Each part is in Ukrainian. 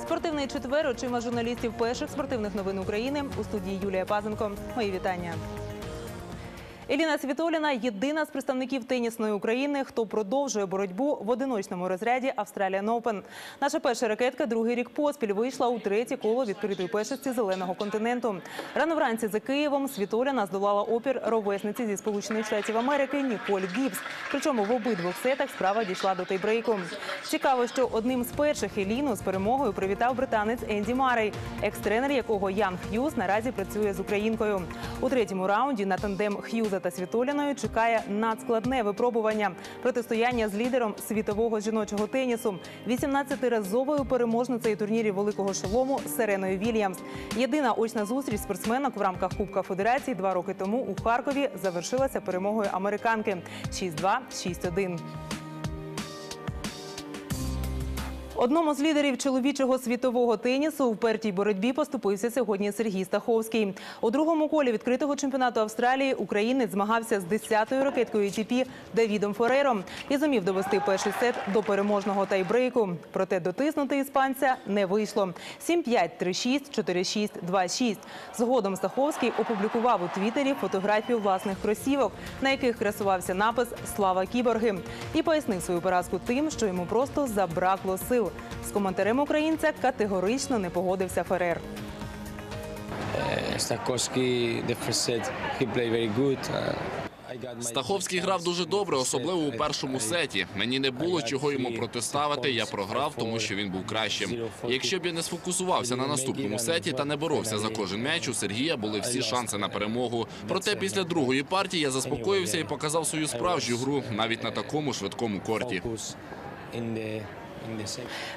Спортивний четвер очима журналістів перших спортивних новин України у студії Юлія Пазенко. Мої вітання. Еліна Світоліна єдина з представників тенісної України, хто продовжує боротьбу в одиночному розряді Australian Open. Наша перша ракетка другий рік поспіль вийшла у третє коло відкритої першості зеленого континенту. Рано вранці за Києвом Світоліна здолала опір ровесниці зі Сполучених Штатів Америки Ніколь Гібс. Причому в обидвох сетах справа дійшла до тайбрейку. Цікаво, що одним з перших Еліну з перемогою привітав британець Енді Марей, екс-тренер якого Ян Х'юз наразі працює з українкою. У третьому раунді на тандем Х'юза та Світоліною чекає надскладне випробування протистояння з лідером світового жіночого тенісу, 18-разовою переможницею турнірів великого шолому Сереною Вільямс. Єдина очна зустріч спортсменок в рамках Кубка Федерації два роки тому у Харкові завершилася перемогою американки 6-2, 6-1. Одному з лідерів чоловічого світового тенісу у пертій боротьбі поступився сьогодні Сергій Стаховський. У другому колі відкритого чемпіонату Австралії українець змагався з 10-ю ракеткою ATP Давідом Форером і зумів довести перший сет до переможного тайбрейку. Проте дотиснути іспанця не вийшло. 7-5, 3-6, 4-6, 2-6. Згодом Стаховський опублікував у Твіттері фотографію власних кросівок, на яких красувався напис Слава кіборги і пояснив свою поразку тим, що йому просто забракло сил. З коментарем українця категорично не погодився Ферер. Стаховський the first set, he played very good. My- Стаховський грав дуже добре, особливо у першому сеті. Мені не було чого йому протиставити. Я програв, тому що він був кращим. Якщо б я не сфокусувався на наступному сеті та не боровся за кожен м'яч, у Сергія були всі шанси на перемогу. Проте після другої партії я заспокоївся і показав свою справжню гру навіть на такому швидкому корті.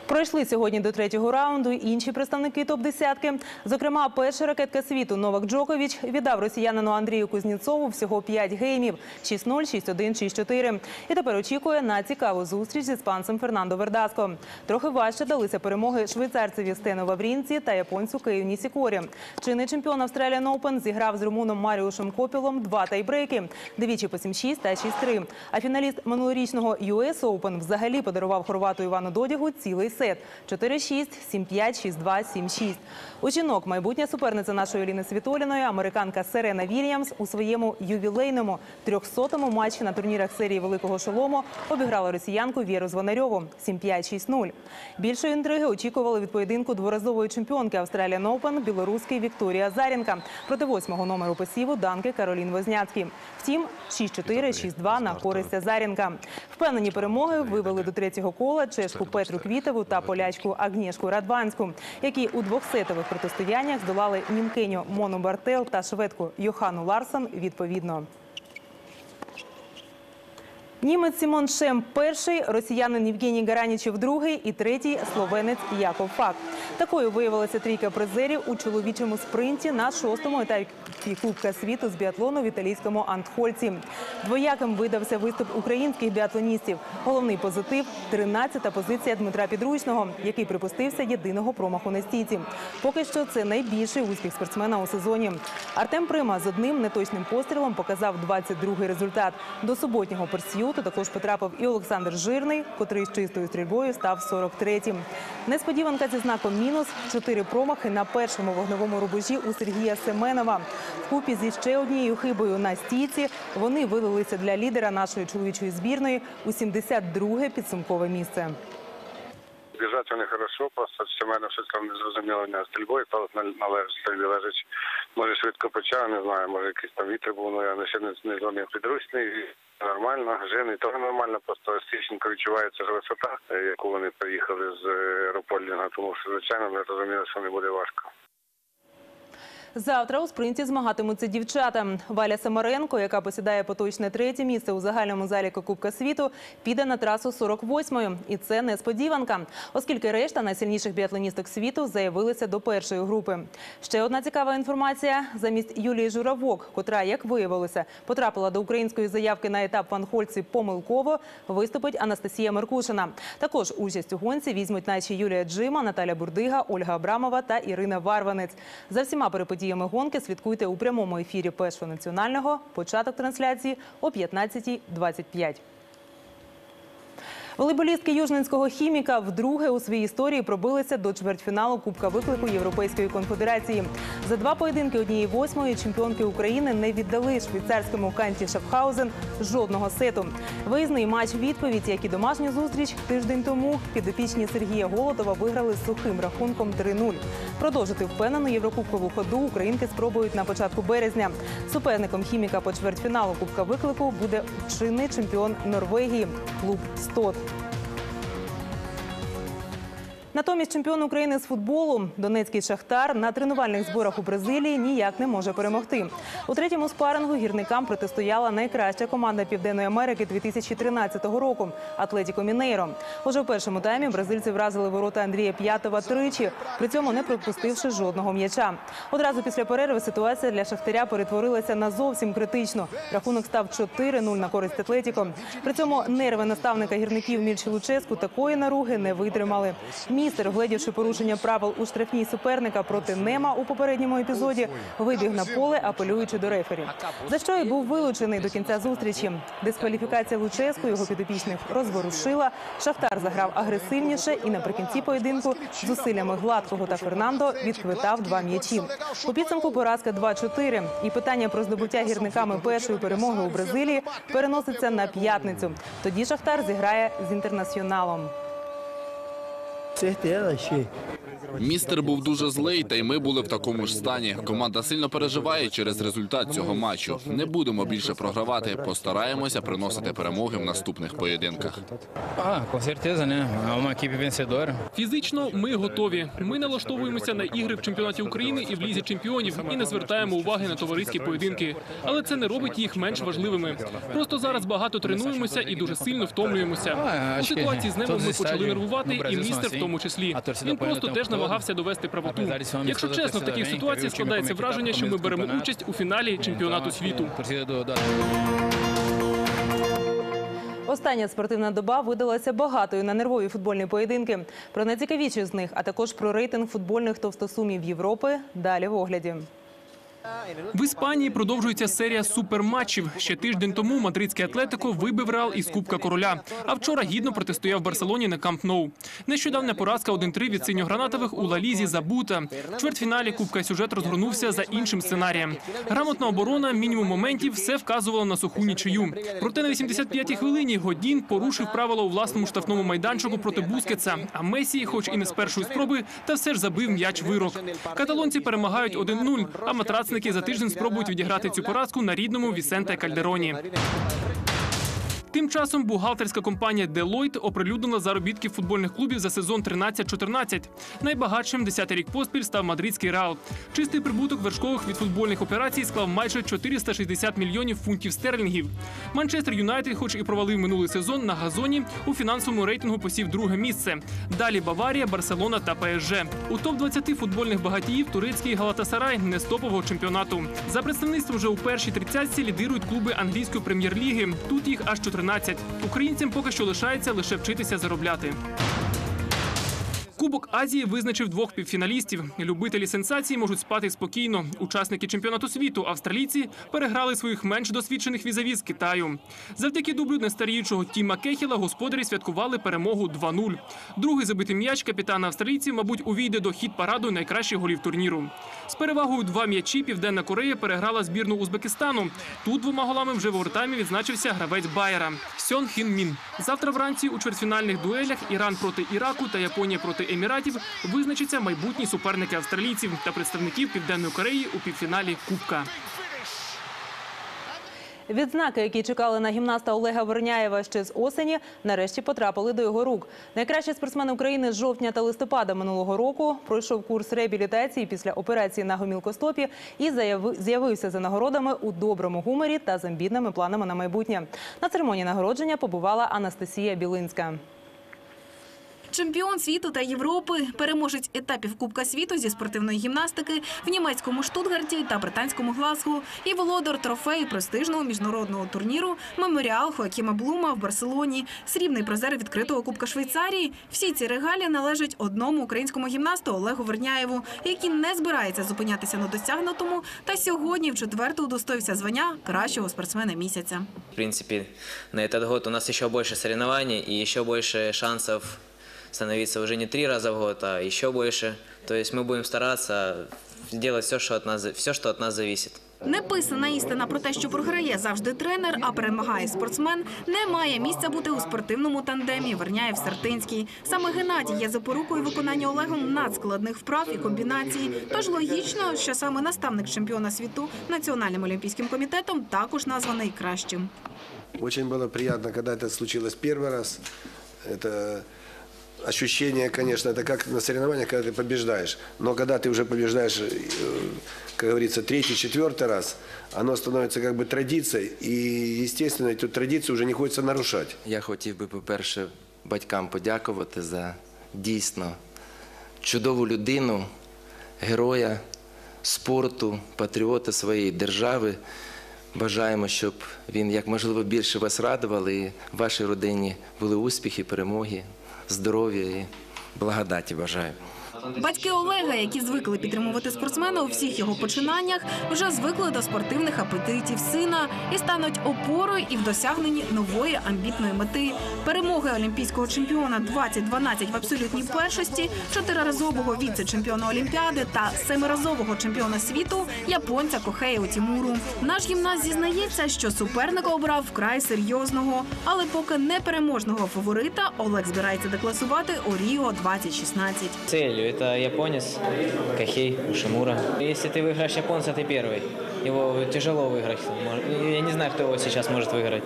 Пройшли сьогодні до третього раунду інші представники топ-десятки. Зокрема, перша ракетка світу Новак Джокович віддав росіянину Андрію Кузнєцову всього 5 геймів – 6-0, 6-1, 6-4. І тепер очікує на цікаву зустріч з іспанцем Фернандо Вердаско. Трохи важче далися перемоги швейцарцеві Стену Ваврінці та японцю Кею Нісікорі. Чинний чемпіон Australian Open зіграв з румуном Маріушем Копілом два тайбрейки – двічі по 7-6 та 6-3. А фіналіст минулорічного US Open взагалі подарував хорвату Івану Додягу цілий сет – 4-6, 7-5, 6-2, 7-6. У жінок майбутня суперниця нашої Еліни Світоліної, американка Серена Вільямс у своєму ювілейному 300-му матчі на турнірах серії Великого Шолому обіграла росіянку Віру Звонарьову 7-5, 6-0. Більшої інтриги очікували від поєдинку дворазової чемпіонки Australian Open білоруської Вікторії Азаренка проти восьмого номеру посіву Данки Каролін Возняцький. Втім, 6-4, 6-2 на користь Азаренка. Впевнені перемоги вивели до третього кола чешку Петру Квітову та полячку Агнєшку Радванську, які у двохсетових протистояннях здолали німкиню Мону Бартел та шведку Йохану Ларсон відповідно. Німець Сімон Шем перший, росіянин Євгеній Гаранічев другий і третій словенець Яков Фак. Такою виявилася трійка призерів у чоловічому спринті на шостому етапі Кубка світу з біатлону в італійському Антхольці. Двояким видався виступ українських біатлоністів. Головний позитив 13-та позиція Дмитра Підручного, який припустився єдиного промаху на стійці. Поки що це найбільший успіх спортсмена у сезоні. Артем Прима з одним неточним пострілом показав 22-й результат. До суботнього персіюту також потрапив і Олександр Жирний, котрий з чистою стрільбою став 43-м. Несподіванка зі знаком мінус чотири промахи на першому вогневому рубежі у Сергія Семенова. Вкупі зі ще однією хибою на стійці вони вилилися для лідера нашої чоловічої збірної у 72-ге підсумкове місце. Біжать вони хорошо, просто що в мене щось там не зрозуміло не стрільбою, стало на, на стрільбі лежить. Може швидко почав, не знаю, може якийсь там вітер був, ну я ще не, не підручний. Нормально, жени теж нормально, просто стічненько відчувається ж висота, е, яку вони приїхали з е, тому що, звичайно, ми розуміли, що не буде важко. Завтра у спринті змагатимуться дівчата. Валя Самаренко, яка посідає поточне третє місце у загальному заліку Кубка світу, піде на трасу 48-ї. І це несподіванка, оскільки решта найсильніших біатлоністок світу заявилися до першої групи. Ще одна цікава інформація: замість Юлії Журавок, котра, як виявилося, потрапила до української заявки на етап в помилково, виступить Анастасія Меркушина. Також участь у гонці візьмуть наші Юлія Джима, Наталя Бурдига, Ольга Абрамова та Ірина Варванець. За всіма перипетіями подіями гонки слідкуйте у прямому ефірі Першого національного. Початок трансляції о 15.25. Волейболістки Южненського хіміка вдруге у своїй історії пробилися до чвертьфіналу Кубка виклику Європейської конфедерації. За два поєдинки однієї восьмої чемпіонки України не віддали швейцарському канті Шафхаузен жодного сету. Виїзний матч відповідь, як і домашню зустріч тиждень тому підопічні Сергія Голотова виграли сухим рахунком 3-0. Продовжити впевнену єврокубкову ходу українки спробують на початку березня. Суперником хіміка по чвертьфіналу Кубка виклику буде чинний чемпіон Норвегії клуб Стот. Натомість чемпіон України з футболу Донецький Шахтар на тренувальних зборах у Бразилії ніяк не може перемогти. У третьому спарингу гірникам протистояла найкраща команда Південної Америки 2013 року Атлетіко Мінейро. Уже в першому таймі бразильці вразили ворота Андрія П'ятова тричі, при цьому не пропустивши жодного м'яча. Одразу після перерви ситуація для Шахтаря перетворилася на зовсім критичну. Рахунок став 4-0 на користь Атлетіко. При цьому нерви наставника гірників Мільчі Луческу такої наруги не витримали. Містер, вгледівши порушення правил у штрафній суперника проти Нема у попередньому епізоді, вибіг на поле, апелюючи до рефері. За що й був вилучений до кінця зустрічі. Дискваліфікація Луческу його підопічних розворушила. Шахтар заграв агресивніше і наприкінці поєдинку зусиллями Гладкого та Фернандо відквитав два м'ячі. У підсумку поразка 2-4. І питання про здобуття гірниками першої перемоги у Бразилії переноситься на п'ятницю. Тоді Шахтар зіграє з інтернаціоналом. certeza, Xê. Містер був дуже злий, та й ми були в такому ж стані. Команда сильно переживає через результат цього матчу. Не будемо більше програвати. Постараємося приносити перемоги в наступних поєдинках. Фізично ми готові. Ми налаштовуємося на ігри в чемпіонаті України і в лізі чемпіонів і не звертаємо уваги на товариські поєдинки. Але це не робить їх менш важливими. Просто зараз багато тренуємося і дуже сильно втомлюємося. У ситуації з небом ми почали нервувати, і містер в тому числі. Він просто теж tempo намагався довести правоту. Якщо чесно, в таких ситуаціях складається враження, що ми беремо участь у фіналі чемпіонату світу. Остання спортивна доба видалася багатою на нервові футбольні поєдинки. Про найцікавіші з них, а також про рейтинг футбольних товстосумів Європи. Далі в огляді. В Іспанії продовжується серія суперматчів. Ще тиждень тому мадридський атлетико вибив Реал із Кубка Короля. А вчора гідно протистояв Барселоні на Камп Ноу. Нещодавня поразка 1-3 від синьогранатових у Лалізі забута. В чвертьфіналі Кубка сюжет розгорнувся за іншим сценарієм. Грамотна оборона, мінімум моментів, все вказувало на суху нічию. Проте на 85-й хвилині Годін порушив правила у власному штрафному майданчику проти Бускетса. А Месі, хоч і не з першої спроби, та все ж забив м'яч вирок. Каталонці перемагають 1-0, а матрацники за тиждень спробують відіграти цю поразку на рідному Вісенте Кальдероні. Тим часом бухгалтерська компанія Deloitte оприлюднила заробітки футбольних клубів за сезон 13-14. Найбагатшим 10-й рік поспіль став мадридський Реал. Чистий прибуток вершкових від футбольних операцій склав майже 460 мільйонів фунтів стерлінгів. Манчестер Юнайтед, хоч і провалив минулий сезон на газоні, у фінансовому рейтингу посів друге місце. Далі Баварія, Барселона та ПСЖ. У топ-20 футбольних багатіїв турецький Галатасарай не з топового чемпіонату. За представництвом вже у першій тридцятці лідирують клуби англійської прем'єр-ліги. Тут їх аж 14. Українцям поки що лишається лише вчитися заробляти. Кубок Азії визначив двох півфіналістів. Любителі сенсації можуть спати спокійно. Учасники чемпіонату світу австралійці переграли своїх менш досвідчених візаві з Китаю. Завдяки дублю нестаріючого Тіма Кехіла господарі святкували перемогу 2-0. Другий забитий м'яч капітана австралійців, мабуть, увійде до хіт параду найкращих голів турніру. З перевагою два м'ячі Південна Корея переграла збірну Узбекистану. Тут двома голами вже в овертаймі відзначився гравець Байера Сьон Хін Мін. Завтра вранці у чвертьфінальних дуелях Іран проти Іраку та Японія проти Еміратів визначаться майбутні суперники австралійців та представників Південної Кореї у півфіналі Кубка. Відзнаки, які чекали на гімнаста Олега Верняєва ще з осені, нарешті потрапили до його рук. Найкращий спортсмен України з жовтня та листопада минулого року пройшов курс реабілітації після операції на гомілкостопі і з'явився за нагородами у доброму гуморі та з амбітними планами на майбутнє. На церемонії нагородження побувала Анастасія Білинська. Чемпіон світу та Європи, переможець етапів Кубка світу зі спортивної гімнастики в німецькому Штутгарті та британському Глазго і володар трофею престижного міжнародного турніру Меморіал Хоакіма Блума в Барселоні, срібний призер відкритого Кубка Швейцарії. Всі ці регалії належать одному українському гімнасту Олегу Верняєву, який не збирається зупинятися на досягнутому. Та сьогодні в четверту удостоївся звання кращого спортсмена місяця. В принципе, на этот год у нас еще больше соревнований и еще больше шансов становиться уже не три раза в год, а еще больше. То есть мы будем стараться сделать все, что от нас, все, что от нас зависит. Неписана істина про те, що програє завжди тренер, а перемагає спортсмен, не має місця бути у спортивному тандемі. Верняєв Сартинський. Саме Геннадій є запорукою виконання Олегом надскладних вправ і комбінацій. Тож логічно, що саме наставник чемпіона світу Національним олімпійським комітетом також названий кращим. Очень было приятно, когда это случилось первый раз. Это ощущение, конечно, это как на соревнованиях, когда ты побеждаешь. Но когда ты уже побеждаешь, э, как говорится, третий, четвертый раз, оно становится как бы традицией. И, естественно, эту традицию уже не хочется нарушать. Я хотів би, по-перше, батькам подякувати за дійсно чудову людину, героя спорту, патріота своєї держави. Бажаємо, щоб він як можливо більше вас радував і в вашій родині були успіхи, перемоги, здоров'я і благодаті бажаю. Батьки Олега, які звикли підтримувати спортсмена у всіх його починаннях, вже звикли до спортивних апетитів сина і стануть опорою і в досягненні нової амбітної мети перемоги олімпійського чемпіона 2012 в абсолютній першості, чотириразового віце-чемпіона Олімпіади та семиразового чемпіона світу японця Кохея Тімуру. Наш гімнаст зізнається, що суперника обрав вкрай серйозного, але поки непереможного фаворита Олег збирається декласувати у Ріо 2016. Целью это японец Кахей Ушимура. Если ты выиграешь японца, ты первый. Его тяжело выиграть. Мож- Я не знаю, кто его сейчас может выиграть.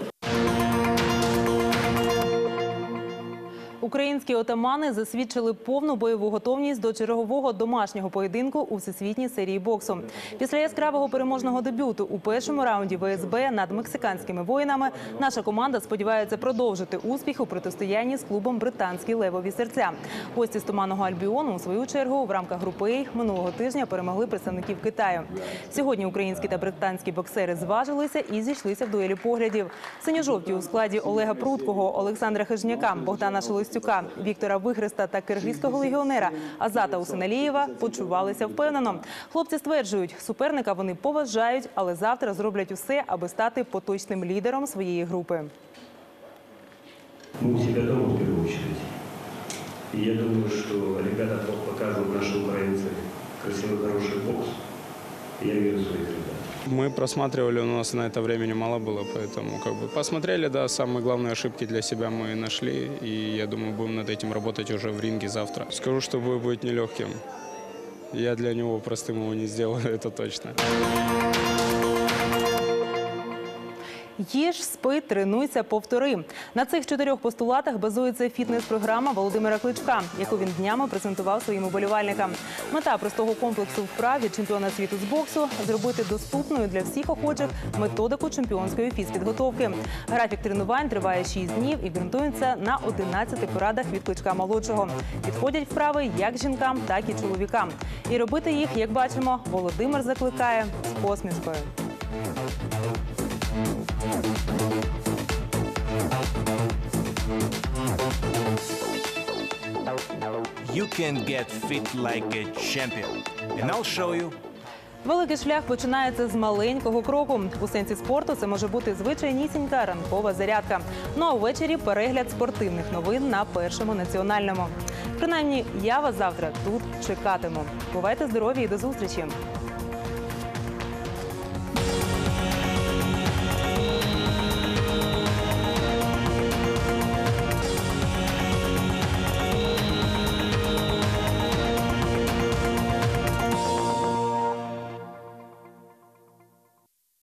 Українські отамани засвідчили повну бойову готовність до чергового домашнього поєдинку у всесвітній серії боксу. Після яскравого переможного дебюту у першому раунді ВСБ над мексиканськими воїнами наша команда сподівається продовжити успіх у протистоянні з клубом Британські левові серця. Гості з туманного Альбіону у свою чергу в рамках групи минулого тижня перемогли представників Китаю. Сьогодні українські та британські боксери зважилися і зійшлися в дуелі поглядів. Синьо-жовті у складі Олега Пруткого, Олександра Хижняка, Богдана Шелестюка, Віктора Вигриста та киргизького легіонера Азата Усиналієва почувалися впевнено. Хлопці стверджують, суперника вони поважають, але завтра зроблять усе, аби стати поточним лідером своєї групи. Мы у себя дома в первую очередь. И я думаю, что ребята показывают наши украинцы красивый, хороший бокс. И я верю в своих ребят. Мы просматривали, у нас на это времени мало было, поэтому как бы посмотрели, да, самые главные ошибки для себя мы нашли, и я думаю, будем над этим работать уже в ринге завтра. Скажу, что бой будет нелегким. Я для него простым его не сделаю, это точно. Їж, спи, тренуйся, повтори. На цих чотирьох постулатах базується фітнес-програма Володимира Кличка, яку він днями презентував своїм уболівальникам. Мета простого комплексу вправ від чемпіона світу з боксу зробити доступною для всіх охочих методику чемпіонської фізпідготовки. Графік тренувань триває 6 днів і ґрунтується на 11 порадах від кличка молодшого. Підходять вправи як жінкам, так і чоловікам. І робити їх, як бачимо, Володимир закликає з посмішкою. You can get fit like a champion. And I'll show you. Великий шлях починається з маленького кроку. У сенсі спорту це може бути звичайнісінька ранкова зарядка. Ну а ввечері перегляд спортивних новин на першому національному. Принаймні, я вас завтра тут чекатиму. Бувайте здорові і до зустрічі!